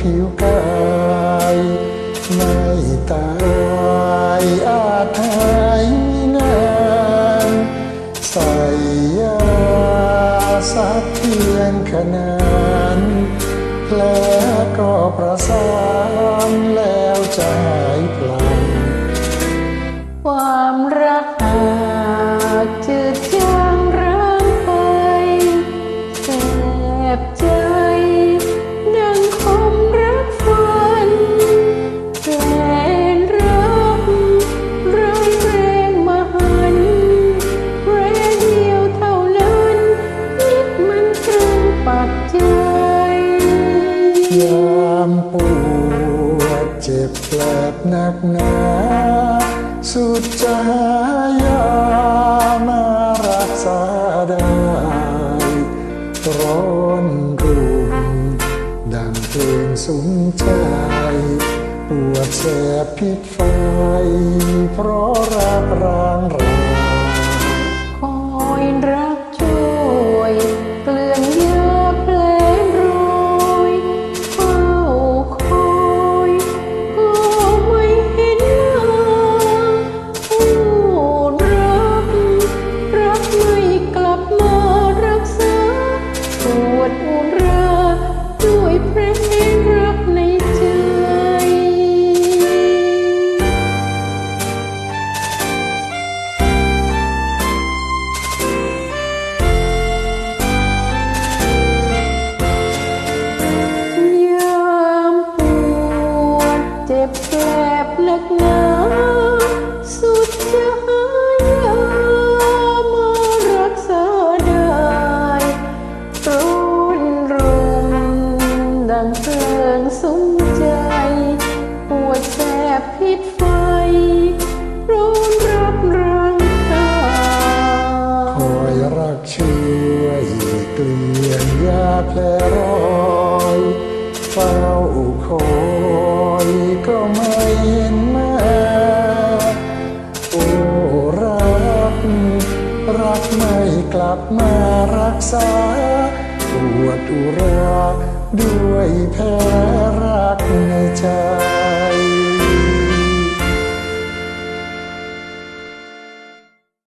ผิวกายไม่ตายอาจหายนานใส่ยาสักเพียงขนานแผลก็ประสานแล้วจะหายพลันความรักอาจจืด ปวดเจ็บแปลบหนักหนาสุดจะหายามารักษาได้ร้อนรุ่มดังเพลงสุนใจ ปวดแสบพิษไฟเพราะรักร้างรา แสบหนักหนาสุดจะหายามารักษาได้ร้อนรุมดังเพลิงสุมใจ ปวดแสบพิษไฟร้อนรักรังกาคอยรักช่วยเกลี่ยงยาแผลรอยเฝ้าคอย รักไม่กลับมารักษาปวดอุราด้วยแผลรักในใจ